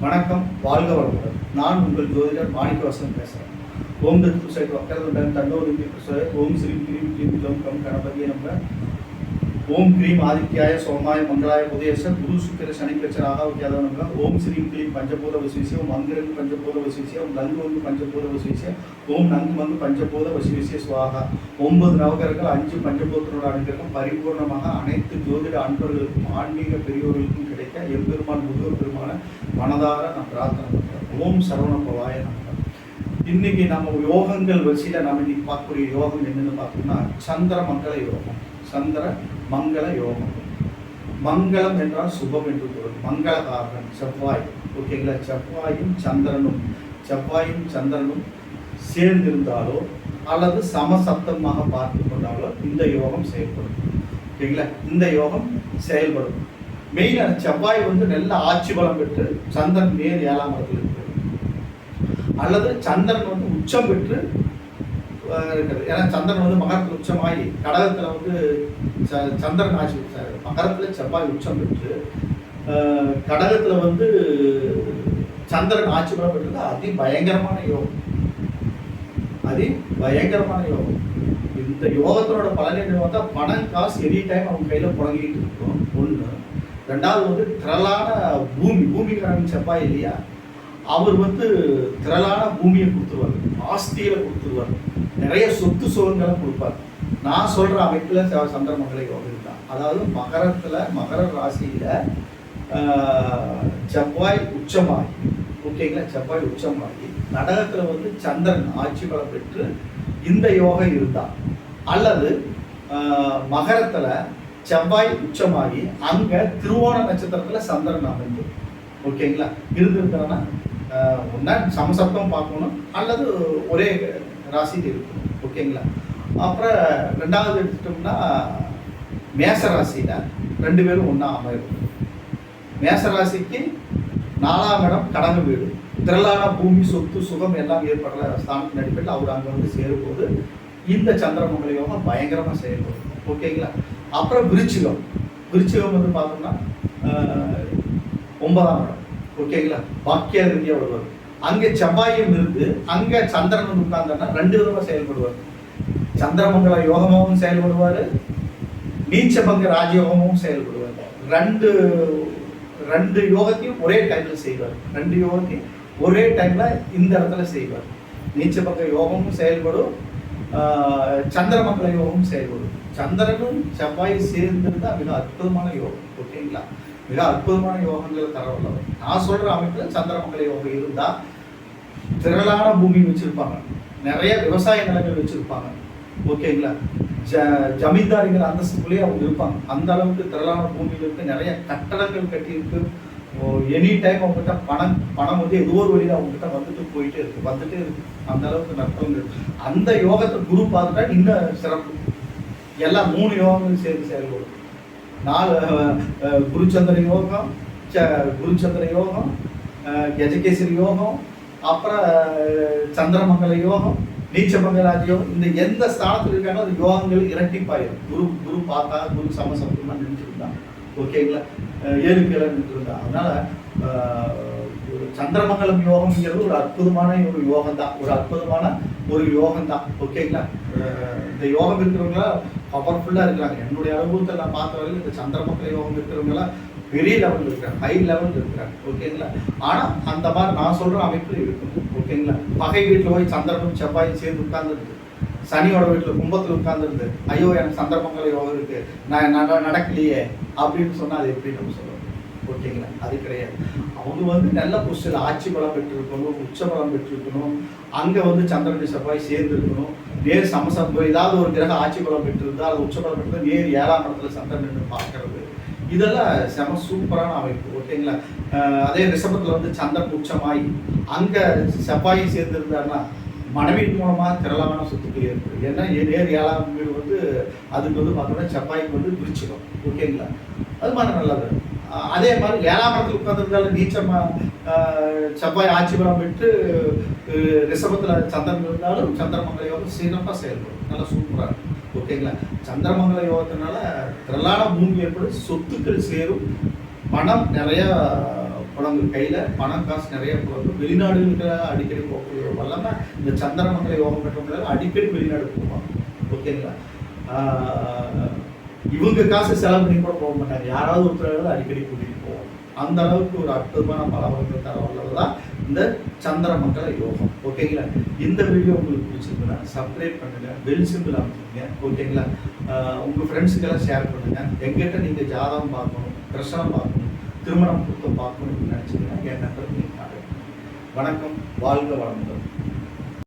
வணக்கம் வாழ்க வளமுடன். நான் உங்கள் ஜோதிடர் மாணிக்கவாசன் பேசுகிறேன் ஓம் தத்து சைட் வக்கரதுடன் தண்டோலிங்கி ஓம் ஸ்ரீ கிரீம் கிரீம் கம் கம் கணபதியை நம்ம ஓம் கிரீம் ஆதித்யாய சோமாய மங்களாய உதயச குரு சுக்கிர சனி பிரச்சனாக ஓம் ஸ்ரீம் கிரீம் பஞ்சபூத வசிவிசிய ஓம் மந்திரங்கு பஞ்சபூத வசிவிசிய ஓம் நங்கு வந்து பஞ்சபூத வசிவிசிய ஓம் நங்கு வந்து பஞ்சபூத வசிவிசிய சுவாகா. ஒன்பது நவகரங்கள் அஞ்சு பஞ்சபூதனோட அனுகிரகம் பரிபூர்ணமாக அனைத்து ஜோதிட அன்பர்களுக்கும் ஆன்மீக பெரியோர்களுக்கும் கிடைக்க எம்பெருமான் முருகர் பெருமான மனதார நான் பிரார்த்தனை பண்ணுறேன் ஓம் சரவண பவாய இன்னைக்கு நம்ம யோகங்கள் வரிசையில் நம்ம இன்னைக்கு பார்க்கக்கூடிய யோகம் என்னன்னு பார்த்தோம்னா சந்திர மங்கள யோகம். சந்திர மங்கள யோகம். மங்களம் என்றால் சுபம் என்று பொருள். மங்களகாரன் செவ்வாய். ஓகேங்களா செவ்வாயும் சந்திரனும். செவ்வாயும் சந்திரனும் சேர்ந்திருந்தாலோ அல்லது சமசப்தமாக பார்த்து கொண்டாலோ இந்த யோகம் செயல்படும். ஓகேங்களா இந்த யோகம் செயல்படும். மெயினாக செவ்வாய் வந்து நல்ல ஆட்சி பலம் பெற்று சந்திரன் நேர் ஏழாம் இடத்துல இருக்கு. அல்லது சந்திரன் வந்து உச்சம் பெற்று இருக்கிறது. ஏன்னா சந்திரன் வந்து மகரத்தில் உச்சமாகி கடகத்தில் வந்து ச- சந்திரன் ஆட்சி மகரத்தில் செவ்வாய் உச்சம் பெற்று கடகத்தில் வந்து சந்திரன் ஆட்சி பலம் பெற்றது அதி பயங்கரமான யோகம். அதி பயங்கரமான யோகம். இந்த யோகத்தினோட பலன் என்ன பார்த்தா பணம் காசு எனி டைம் அவங்க கையில் புழங்கிட்டு இருக்கும். ஒன்று ரெண்டாவது வந்து திரளான பூமி பூமிக்காரன் செவ்வாய் இல்லையா? அவர் வந்து திரளான பூமியை கொடுத்துருவார். ஆஸ்தியில் கொடுத்துருவார். நிறைய சொத்து சுகங்களை கொடுப்பார். நான் சொல்ற அமைப்புல ச- சந்திரமங்கல யோகம் தான் அதாவது மகரத்துல மகர ராசியில செவ்வாய் உச்சமாகி ஓகேங்களா? செவ்வாய் உச்சமாகி கடகத்துல வந்து சந்திரன் ஆட்சி பலம் பெற்று இந்த யோகம் இருந்தா அல்லது மகரத்தில் மகரத்துல செவ்வாய் உச்சமாகி அங்க திருவோண நட்சத்திரத்துல சந்திரன் அமைந்து ஓகேங்களா? இருந்திருந்தாங்கன்னா ஒன்றா சமசப்தம் பார்க்கணும் அல்லது ஒரே ராசியில் இருக்கும் ஓகேங்களா? அப்புறம் ரெண்டாவது எடுத்துட்டோம்னா மேச ராசியில் ரெண்டு பேரும் ஒன்றா அமையும் மேச ராசிக்கு நாலாம் இடம் கடக வீடு. திரளான பூமி சொத்து சுகம் எல்லாம் ஏற்படுற ஸ்தானத்தின் அடிப்படையில் அவர் அங்கே வந்து சேரும்போது இந்த சந்திரமங்கல யோகம் பயங்கரமாக செயல்படும் ஓகேங்களா? அப்புறம் விருச்சிகம். விருச்சிகம் வந்து பார்த்தோம்னா ஒன்பதாம் இடம். ஓகேங்களா பாக்கிய ரீதியாக வருவார் அங்கே செவ்வாயும் இருந்து அங்கே சந்திரன் வந்து ரெண்டு விதமாக செயல்படுவார். சந்திரமங்கல யோகமாகவும் செயல்படுவார் நீச்சபங்க ராஜயோகமும் செயல்படுவார். ரெண்டு ரெண்டு யோகத்தையும் ஒரே டைமில் செய்வார். ரெண்டு யோகத்தையும் ஒரே டைமில் இந்த இடத்துல செய்வார். நீச்சபங்க யோகமும் செயல்படும் ஆஹ் சந்திரமங்கல யோகம் செயல்படும். சந்திரனும் செவ்வாய் சேர்ந்திருந்தா மிக அற்புதமான யோகம் ஓகேங்களா? மிக அற்புதமான யோகங்களை தரவில்லை நான் சொல்ற அமைப்புல சந்திரமங்கல யோகம் இருந்தா திரளான பூமி வச்சிருப்பாங்க. நிறைய விவசாய நிலங்கள் வச்சிருப்பாங்க ஓகேங்களா? ஜ ஜமீன்தாரிகள் அந்தஸ்துக்குள்ளேயே அவங்க இருப்பாங்க. அந்த அளவுக்கு திரளான பூமியில் இருக்கு நிறைய கட்டடங்கள் கட்டியிருக்கு. எனி டைம் அவங்ககிட்ட பணம் பணம் வந்து ஏதோ ஒரு வழியில் அவங்ககிட்ட வந்துட்டு போயிட்டே இருக்கு. வந்துட்டே இருக்கு. அந்த அளவுக்கு நற்பங்கள் அந்த யோகத்தை குரு பார்த்துட்டா இன்னும் சிறப்பு. எல்லாம் மூணு யோகங்களும் சேர்ந்து செயல்படும். நாலு குருச்சந்திர யோகம் ச- குருச்சந்திர யோகம் கஜகேசரி யோகம் அப்புறம் சந்திரமங்கல யோகம் நீச்சமங்கலாஜ் யோகம். இந்த எந்த ஸ்தானத்தில் இருக்காங்களோ அந்த யோகங்கள் இரட்டிப்பாயிரும். குரு குரு பார்த்தா குரு சமசப்தமாக நின்றுருந்தா ஓகேங்களா அஹ், ஏழு அதனால் ஒரு சந்திரமங்கலம் யோகம்ங்கிறது ஒரு அற்புதமான ஒரு யோகம் தான் ஒரு அற்புதமான ஒரு யோகம் தான் ஓகேங்களா இந்த யோகம் இருக்கிறவங்களா பவர்ஃபுல்லாக இருக்கிறாங்க. என்னுடைய அனுபவத்தை நான் பார்த்த வரைக்கும் இந்த சந்திரமங்கல யோகம் இருக்கிறவங்களாம் பெரிய லெவலில் இருக்கிறாங்க. ஹை லெவலில் இருக்கிறாங்க. ஓகேங்களா ஆனால் அந்த மாதிரி நான் சொல்கிற அமைப்பில் இருக்கும். ஓகேங்களா பகை வீட்டில் போய் சந்திரனும் செவ்வாயும் சேர்ந்து உட்கார்ந்துருக்கு சனியோட வீட்டில் கும்பத்தில் உட்கார்ந்துருந்து ஐயோ எனக்கு சந்தர்ப்பங்கள் எவ்வளோ இருக்கு. நான் நடக்கலையே. அப்படின்னு சொன்னால் அது எப்படி நம்ம சொல்லுவோம் ஓகேங்களா? அது கிடையாது. அவங்க வந்து நல்ல பொசிஷன் ஆட்சி பலம் பெற்றிருக்கணும் உச்ச பலம் பெற்றிருக்கணும். அங்கே வந்து சந்திரன் செவ்வாய் சேர்ந்துருக்கணும் நேர் சமசம்பம் ஏதாவது ஒரு கிரக ஆட்சி பலம் பெற்றிருந்தால் அது உச்ச பலம் பெற்று நேர் ஏழாம் இடத்துல சந்திரன் நின்று பார்க்கறது. இதெல்லாம் செம சூப்பரான அமைப்பு. ஓகேங்களா? அதே ரிஷபத்தில் வந்து சந்திரன் உச்சமாயி அங்கே செவ்வாயும் சேர்ந்துருந்தாருன்னா மனைவியின் மூலமாக திரளான சொத்துக்கள் ஏற்படும் ஏன்னா என் நேர் ஏழாம் வீடு வந்து அதுக்கு வந்து பார்த்தோம்னா செவ்வாய்க்கு வந்து விரிச்சிடும் ஓகேங்களா அது மாதிரி நல்லது. அதே மாதிரி ஏழாம் இடத்துல உட்காந்துருந்தாலும் நீச்சமா செவ்வாய் ஆட்சி பலம் பெற்று ரிஷபத்தில் சந்திரன் இருந்தாலும் சந்திரமங்கல யோகம் சிறப்பாக செயல்படும். நல்லா சூப்பராக இருக்கும். ஓகேங்களா சந்திரமங்கல யோகத்தினால திரளான பூமி ஏற்படும். சொத்துக்கள் சேரும். பணம் நிறையா புலங்கள் கையில் பணம் காசு நிறைய புலங்கள் வெளிநாடுகளுக்கு அடிக்கடி போகக்கூடிய ஒரு வல்லமை இந்த சந்திரமங்கல யோகம் பெற்றவங்களால அடிக்கடி வெளிநாடு போவாங்க. ஓகேங்களா இவங்க காசு செலவு பண்ணி கூட போக மாட்டாங்க. யாராவது ஒருத்தர் அடிக்கடி கூட்டிகிட்டு போவோம் அந்த அளவுக்கு ஒரு அற்புதமான பலவர்கள் தர வல்லது தான் இந்த சந்திரமங்கல யோகம். ஓகேங்களா இந்த வீடியோ உங்களுக்கு பிடிச்சிருக்குன்னா சப்ஸ்கிரைப் பண்ணுங்கள் பெல் சிம்பிள் அமைச்சிங்க ஓகேங்களா உங்கள் ஃப்ரெண்ட்ஸுக்கெல்லாம் ஷேர் பண்ணுங்கள் எங்கிட்ட நீங்கள் ஜாதகம் பார்க்கணும் பிரசனம் பார்க்கணும் திருமணம் கொடுத்து பார்க்கணும்னு நினச்சிங்கன்னா என் நம்பருக்கு வணக்கம் வாழ்க வளமுடன்.